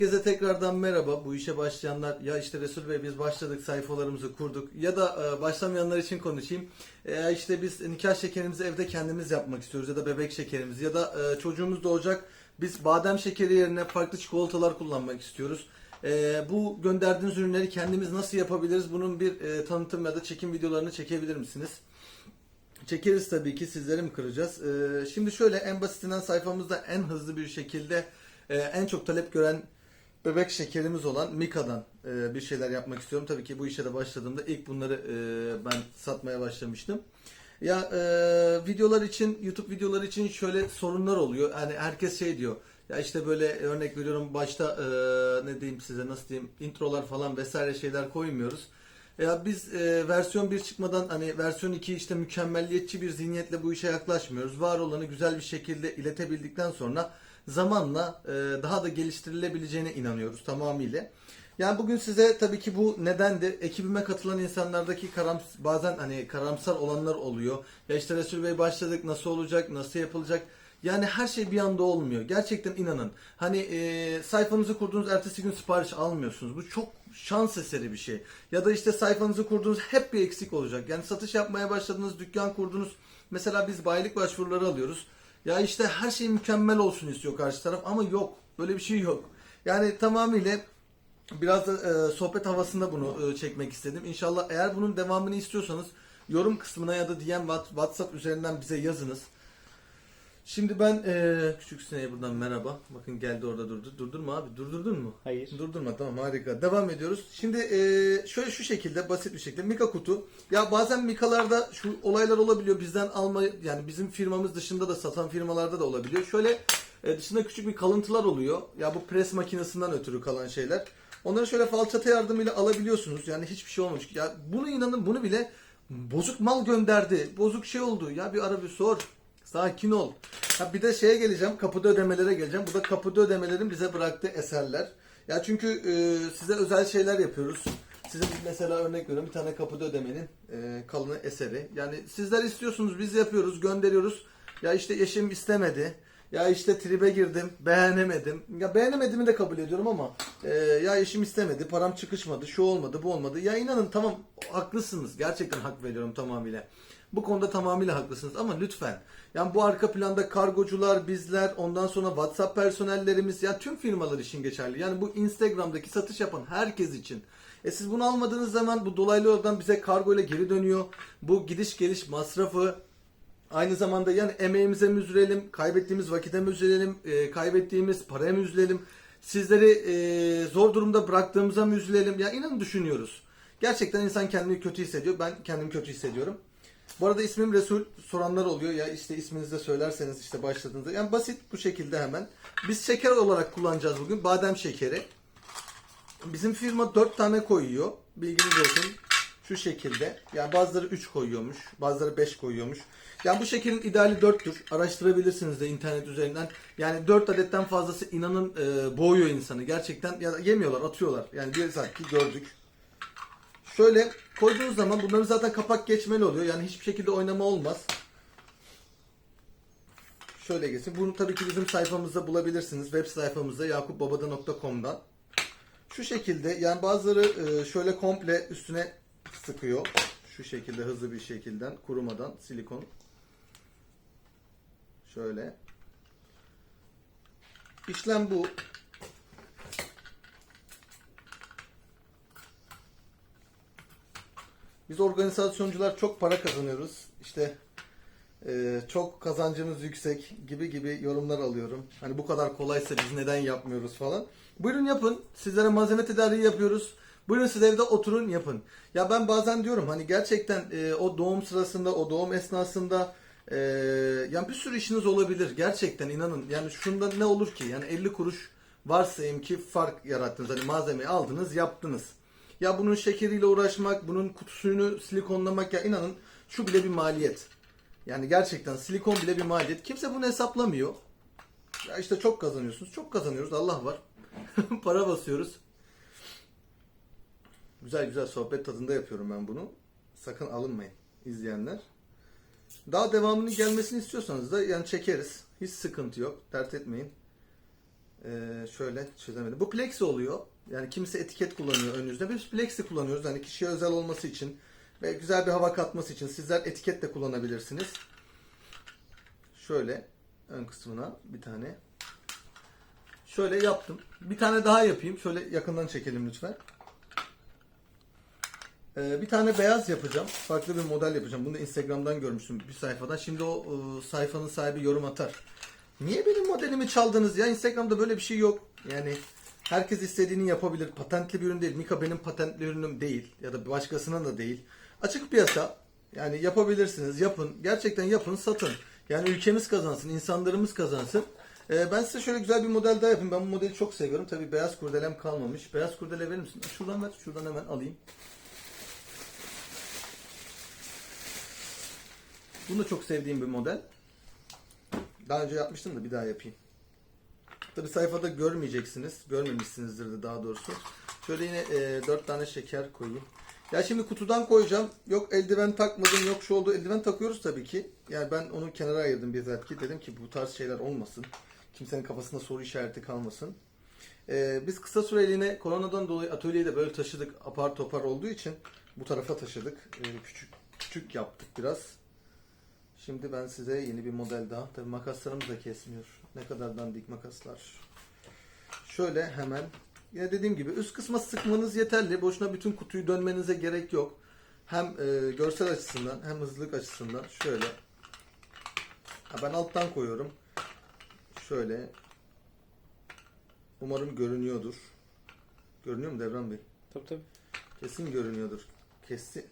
Herkese tekrardan merhaba. Bu işe başlayanlar ya işte Resul Bey biz başladık sayfalarımızı kurduk ya da e, başlamayanlar için konuşayım. E, işte biz nikah şekerimizi evde kendimiz yapmak istiyoruz ya da bebek şekerimizi ya da e, çocuğumuz doğacak. Biz badem şekeri yerine farklı çikolatalar kullanmak istiyoruz. Bu gönderdiğiniz ürünleri kendimiz nasıl yapabiliriz? Bunun bir tanıtım ya da çekim videolarını çekebilir misiniz? Çekeriz tabii ki sizlere mi kıracağız? Şimdi şöyle en basitinden sayfamızda en hızlı bir şekilde en çok talep gören bebek şekerimiz olan Mika'dan e, bir şeyler yapmak istiyorum. Tabii ki bu işe de başladığımda ilk bunları e, ben satmaya başlamıştım. Ya e, videolar için, YouTube videoları için şöyle sorunlar oluyor. Yani herkes şey diyor. Ya işte böyle örnek veriyorum başta e, ne diyeyim size nasıl diyeyim introlar falan vesaire şeyler koymuyoruz. Ya biz e, versiyon 1 çıkmadan hani versiyon 2 işte mükemmelliyetçi bir zihniyetle bu işe yaklaşmıyoruz. Var olanı güzel bir şekilde iletebildikten sonra zamanla e, daha da geliştirilebileceğine inanıyoruz tamamıyla. Yani bugün size tabii ki bu nedendir. Ekibime katılan insanlardaki karams bazen hani karamsar olanlar oluyor. Ya işte Resul Bey başladık nasıl olacak, nasıl yapılacak? Yani her şey bir anda olmuyor. Gerçekten inanın. Hani e, sayfanızı kurduğunuz ertesi gün sipariş almıyorsunuz. Bu çok şans eseri bir şey. Ya da işte sayfanızı kurduğunuz hep bir eksik olacak. Yani satış yapmaya başladınız, dükkan kurdunuz. Mesela biz bayilik başvuruları alıyoruz. Ya işte her şey mükemmel olsun istiyor karşı taraf ama yok. Böyle bir şey yok. Yani tamamıyla biraz da e, sohbet havasında bunu e, çekmek istedim. İnşallah eğer bunun devamını istiyorsanız yorum kısmına ya da DM What- WhatsApp üzerinden bize yazınız. Şimdi ben e, küçük Sine'ye buradan merhaba. Bakın geldi orada durdu. Durdurma abi. Durdurdun mu? Hayır. Durdurma tamam harika. Devam ediyoruz. Şimdi e, şöyle şu şekilde basit bir şekilde Mika kutu. Ya bazen Mika'larda şu olaylar olabiliyor. Bizden alma yani bizim firmamız dışında da satan firmalarda da olabiliyor. Şöyle e, dışında küçük bir kalıntılar oluyor. Ya bu pres makinesinden ötürü kalan şeyler. Onları şöyle falçata yardımıyla alabiliyorsunuz. Yani hiçbir şey olmamış. Ya bunu inanın bunu bile bozuk mal gönderdi. Bozuk şey oldu. Ya bir ara bir sor. Sakin ol. Ha bir de şeye geleceğim. Kapıda ödemelere geleceğim. Bu da kapıda ödemelerin bize bıraktığı eserler. Ya çünkü e, size özel şeyler yapıyoruz. Size mesela örnek veriyorum. Bir tane kapıda ödemenin e, kalını eseri. Yani sizler istiyorsunuz biz yapıyoruz gönderiyoruz. Ya işte eşim istemedi. Ya işte tribe girdim, beğenemedim. Ya beğenemediğimi de kabul ediyorum ama e, ya eşim istemedi, param çıkışmadı, şu olmadı, bu olmadı. Ya inanın tamam haklısınız. Gerçekten hak veriyorum tamamıyla. Bu konuda tamamıyla haklısınız ama lütfen. Yani bu arka planda kargocular, bizler, ondan sonra WhatsApp personellerimiz, ya tüm firmalar için geçerli. Yani bu Instagram'daki satış yapan herkes için. E siz bunu almadığınız zaman bu dolaylı yoldan bize kargo ile geri dönüyor. Bu gidiş geliş masrafı, Aynı zamanda yani emeğimize mi üzülelim, kaybettiğimiz vakite mi üzülelim, e, kaybettiğimiz paraya mı üzülelim, sizleri e, zor durumda bıraktığımıza mı üzülelim? Ya inanın düşünüyoruz. Gerçekten insan kendini kötü hissediyor. Ben kendimi kötü hissediyorum. Bu arada ismim Resul soranlar oluyor. Ya işte isminizi de söylerseniz işte başladığınızda. Yani basit bu şekilde hemen. Biz şeker olarak kullanacağız bugün. Badem şekeri. Bizim firma 4 tane koyuyor. Bilginiz olsun. Şu şekilde. Yani bazıları 3 koyuyormuş. Bazıları 5 koyuyormuş. Yani bu şekerin ideali 4'tür. Araştırabilirsiniz de internet üzerinden. Yani 4 adetten fazlası inanın e, boğuyor insanı. Gerçekten ya yemiyorlar, atıyorlar. Yani bir saat ki gördük. Şöyle koyduğunuz zaman bunların zaten kapak geçmeli oluyor. Yani hiçbir şekilde oynama olmaz. Şöyle geçsin. Bunu tabii ki bizim sayfamızda bulabilirsiniz. Web sayfamızda yakupbabada.com'dan. Şu şekilde yani bazıları e, şöyle komple üstüne sıkıyor. Şu şekilde hızlı bir şekilde kurumadan silikon. Şöyle. İşlem bu. Biz organizasyoncular çok para kazanıyoruz. İşte e, çok kazancımız yüksek gibi gibi yorumlar alıyorum. Hani bu kadar kolaysa biz neden yapmıyoruz falan. Buyurun yapın. Sizlere malzeme tedariği yapıyoruz. Buyurun siz evde oturun yapın. Ya ben bazen diyorum hani gerçekten e, o doğum sırasında, o doğum esnasında e, yani bir sürü işiniz olabilir. Gerçekten inanın. Yani şunda ne olur ki? Yani 50 kuruş varsayım ki fark yarattınız. Hani malzemeyi aldınız, yaptınız. Ya bunun şekeriyle uğraşmak, bunun kutusunu silikonlamak ya inanın şu bile bir maliyet. Yani gerçekten silikon bile bir maliyet. Kimse bunu hesaplamıyor. Ya işte çok kazanıyorsunuz. Çok kazanıyoruz. Allah var. Para basıyoruz. Güzel güzel sohbet tadında yapıyorum ben bunu. Sakın alınmayın izleyenler. Daha devamının gelmesini istiyorsanız da yani çekeriz. Hiç sıkıntı yok. Dert etmeyin. Ee, şöyle çözemedim. Bu plexi oluyor. Yani kimisi etiket kullanıyor önünüzde. Biz plexi kullanıyoruz. Hani kişiye özel olması için ve güzel bir hava katması için. Sizler etiket de kullanabilirsiniz. Şöyle ön kısmına bir tane. Şöyle yaptım. Bir tane daha yapayım. Şöyle yakından çekelim lütfen. Ee, bir tane beyaz yapacağım. Farklı bir model yapacağım. Bunu da Instagram'dan görmüştüm bir sayfadan. Şimdi o e, sayfanın sahibi yorum atar. Niye benim modelimi çaldınız ya? Instagram'da böyle bir şey yok. Yani herkes istediğini yapabilir. Patentli bir ürün değil. Mika benim patentli ürünüm değil. Ya da başkasının da değil. Açık piyasa. Yani yapabilirsiniz. Yapın. Gerçekten yapın. Satın. Yani ülkemiz kazansın. insanlarımız kazansın. Ee, ben size şöyle güzel bir model daha yapayım. Ben bu modeli çok seviyorum. Tabii beyaz kurdelem kalmamış. Beyaz kurdele verir misin? Şuradan ver. Şuradan hemen alayım. Bunu da çok sevdiğim bir model. Daha önce yapmıştım da bir daha yapayım. Tabi sayfada görmeyeceksiniz. Görmemişsinizdir de daha doğrusu. Şöyle yine e, 4 tane şeker koyayım. Ya şimdi kutudan koyacağım. Yok eldiven takmadım, yok şu oldu. Eldiven takıyoruz tabii ki. Yani ben onu kenara ayırdım bizzat ki. Dedim ki bu tarz şeyler olmasın. Kimsenin kafasında soru işareti kalmasın. E, biz kısa süreliğine koronadan dolayı atölyeyi de böyle taşıdık. Apar topar olduğu için bu tarafa taşıdık. E, küçük küçük yaptık biraz. Şimdi ben size yeni bir model daha. Tabii makaslarımız da kesmiyor. Ne kadar dandik makaslar. Şöyle hemen. Yine dediğim gibi üst kısma sıkmanız yeterli. Boşuna bütün kutuyu dönmenize gerek yok. Hem e, görsel açısından hem hızlılık açısından. Şöyle. Ha, ben alttan koyuyorum. Şöyle. Umarım görünüyordur. Görünüyor mu Devran Bey? Tabii tabii. Kesin görünüyordur. Kesin.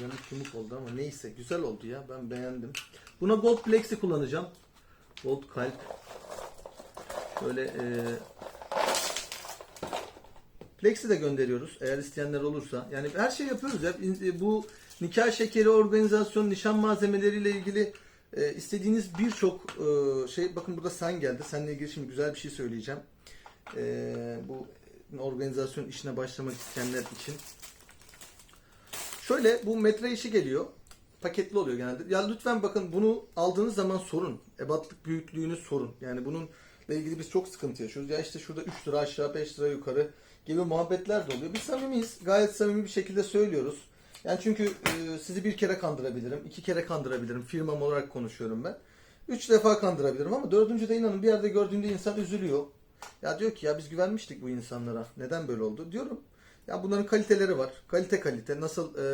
Yamuk yumuk oldu ama neyse güzel oldu ya ben beğendim. Buna Gold Plex'i kullanacağım. Gold kalp. Şöyle e, Plex'i de gönderiyoruz eğer isteyenler olursa. Yani her şey yapıyoruz ya. İn- Bu nikah şekeri organizasyon, nişan malzemeleriyle ilgili e, istediğiniz birçok e, şey. Bakın burada sen geldi. Seninle ilgili şimdi güzel bir şey söyleyeceğim. E, bu organizasyon işine başlamak isteyenler için. Şöyle bu metre işi geliyor. Paketli oluyor genelde. Ya lütfen bakın bunu aldığınız zaman sorun. Ebatlık büyüklüğünü sorun. Yani bununla ilgili biz çok sıkıntı yaşıyoruz. Ya işte şurada 3 lira aşağı 5 lira yukarı gibi muhabbetler de oluyor. Biz samimiyiz. Gayet samimi bir şekilde söylüyoruz. Yani çünkü e, sizi bir kere kandırabilirim. iki kere kandırabilirim. Firmam olarak konuşuyorum ben. Üç defa kandırabilirim ama dördüncü de inanın bir yerde gördüğünde insan üzülüyor. Ya diyor ki ya biz güvenmiştik bu insanlara. Neden böyle oldu? Diyorum. Ya bunların kaliteleri var. Kalite kalite. Nasıl e,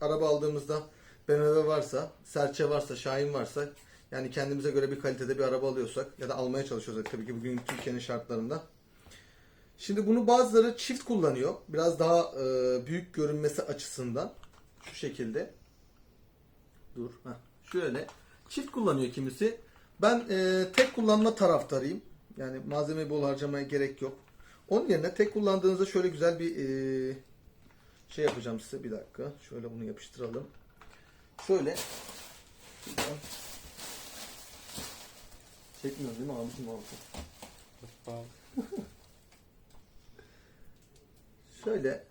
araba aldığımızda BMW varsa, Serçe varsa, Şahin varsa yani kendimize göre bir kalitede bir araba alıyorsak ya da almaya çalışıyorsak tabii ki bugün Türkiye'nin şartlarında. Şimdi bunu bazıları çift kullanıyor. Biraz daha e, büyük görünmesi açısından. Şu şekilde. Dur. Heh, şöyle. Çift kullanıyor kimisi. Ben e, tek kullanma taraftarıyım. Yani malzemeyi bol harcamaya gerek yok. Onun yerine tek kullandığınızda şöyle güzel bir e, şey yapacağım size. Bir dakika. Şöyle bunu yapıştıralım. Şöyle. Çekmiyor değil mi abicim altı? Şöyle.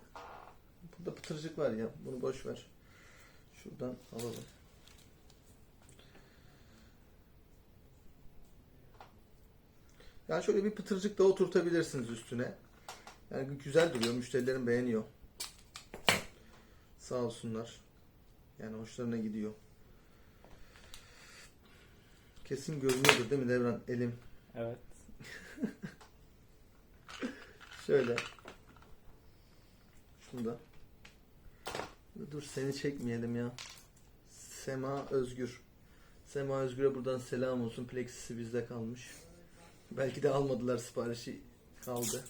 Burada pıtırcık var ya. Bunu boş ver. Şuradan alalım. Yani şöyle bir pıtırcık da oturtabilirsiniz üstüne. Yani güzel duruyor. Müşterilerim beğeniyor. Sağ olsunlar. Yani hoşlarına gidiyor. Kesin görünüyordur değil mi Devran? Elim. Evet. Şöyle. Şunu da. Dur seni çekmeyelim ya. Sema Özgür. Sema Özgür'e buradan selam olsun. Plexisi bizde kalmış. Belki de almadılar siparişi kaldı.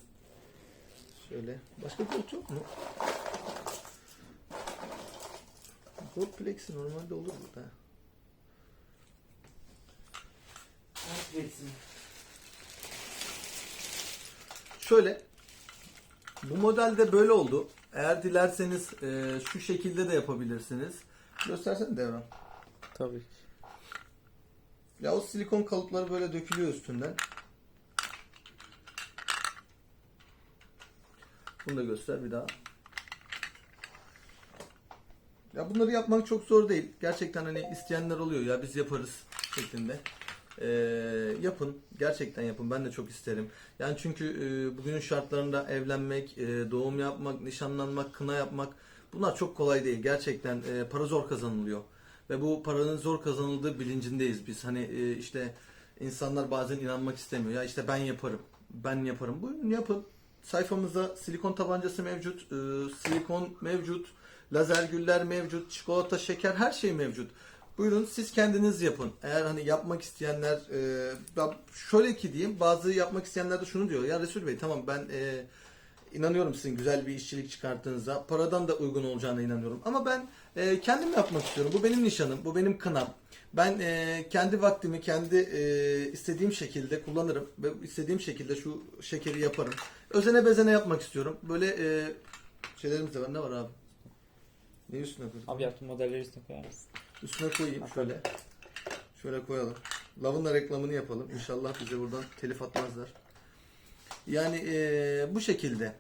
Şöyle. Başka gold yok mu? Gold Plexi normalde olur burada. Şöyle. Bu modelde böyle oldu. Eğer dilerseniz e, şu şekilde de yapabilirsiniz. Göstersene Devran. Tabii ki. Ya o silikon kalıpları böyle dökülüyor üstünden. Bunu da göster bir daha. Ya bunları yapmak çok zor değil. Gerçekten hani isteyenler oluyor ya biz yaparız şeklinde. Ee, yapın. Gerçekten yapın. Ben de çok isterim. Yani çünkü e, bugünün şartlarında evlenmek, e, doğum yapmak, nişanlanmak, kına yapmak bunlar çok kolay değil. Gerçekten e, para zor kazanılıyor. Ve bu paranın zor kazanıldığı bilincindeyiz biz. Hani e, işte insanlar bazen inanmak istemiyor. Ya işte ben yaparım. Ben yaparım. Buyurun yapın. Sayfamızda silikon tabancası mevcut. e, silikon mevcut. Lazer güller mevcut. Çikolata, şeker her şey mevcut. Buyurun siz kendiniz yapın. Eğer hani yapmak isteyenler e, şöyle ki diyeyim bazı yapmak isteyenler de şunu diyor. Ya Resul Bey tamam ben e, inanıyorum sizin güzel bir işçilik çıkarttığınıza. Paradan da uygun olacağına inanıyorum. Ama ben e, kendim yapmak istiyorum. Bu benim nişanım. Bu benim kınam. Ben e, kendi vaktimi kendi e, istediğim şekilde kullanırım. Ve istediğim şekilde şu şekeri yaparım. Özene bezene yapmak istiyorum. Böyle e, şeylerimiz de var. Ne var abi? Ne üstüne koyduk? Abi yaptığın modelleri üstüne koyar mısın? Üstüne koyayım şöyle. Şöyle koyalım. Lavın reklamını yapalım. İnşallah bize buradan telif atmazlar. Yani eee, bu şekilde.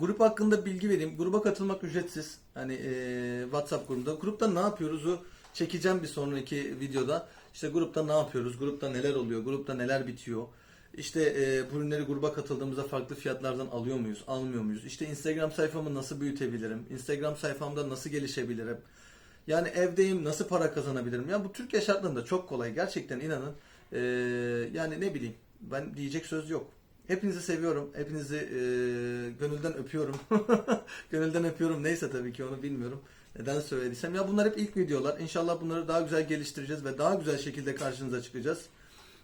Grup hakkında bilgi vereyim. Gruba katılmak ücretsiz. Hani eee, WhatsApp grubunda. Grupta ne yapıyoruz'u çekeceğim bir sonraki videoda. İşte grupta ne yapıyoruz? Grupta neler oluyor? Grupta neler bitiyor? İşte eee, bu ürünleri gruba katıldığımızda farklı fiyatlardan alıyor muyuz? Almıyor muyuz? İşte Instagram sayfamı nasıl büyütebilirim? Instagram sayfamda nasıl gelişebilirim? Yani evdeyim nasıl para kazanabilirim? Ya bu Türkiye şartlarında çok kolay. Gerçekten inanın. Ee, yani ne bileyim ben diyecek söz yok. Hepinizi seviyorum. Hepinizi e, gönülden öpüyorum. gönülden öpüyorum. Neyse tabii ki onu bilmiyorum. Neden söylediysem. Ya bunlar hep ilk videolar. İnşallah bunları daha güzel geliştireceğiz ve daha güzel şekilde karşınıza çıkacağız.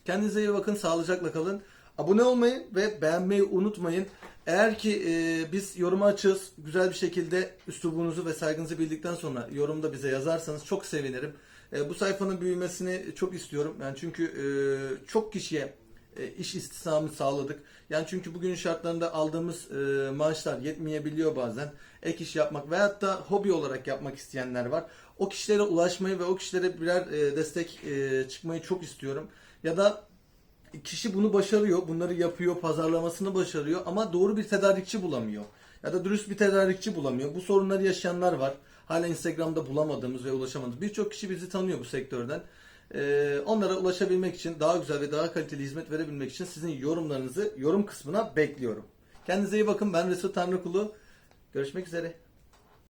Kendinize iyi bakın. Sağlıcakla kalın. Abone olmayı ve beğenmeyi unutmayın. Eğer ki e, biz yoruma açığız, güzel bir şekilde üslubunuzu ve saygınızı bildikten sonra yorumda bize yazarsanız çok sevinirim. E, bu sayfanın büyümesini çok istiyorum. Yani çünkü e, çok kişiye iş istihdamı sağladık. Yani çünkü bugünün şartlarında aldığımız e, maaşlar yetmeyebiliyor bazen. Ek iş yapmak veyahut da hobi olarak yapmak isteyenler var. O kişilere ulaşmayı ve o kişilere birer e, destek e, çıkmayı çok istiyorum. Ya da kişi bunu başarıyor, bunları yapıyor, pazarlamasını başarıyor ama doğru bir tedarikçi bulamıyor. Ya da dürüst bir tedarikçi bulamıyor. Bu sorunları yaşayanlar var. Hala Instagram'da bulamadığımız ve ulaşamadığımız. Birçok kişi bizi tanıyor bu sektörden. Ee, onlara ulaşabilmek için, daha güzel ve daha kaliteli hizmet verebilmek için sizin yorumlarınızı yorum kısmına bekliyorum. Kendinize iyi bakın. Ben Resul Tanrıkulu. Görüşmek üzere.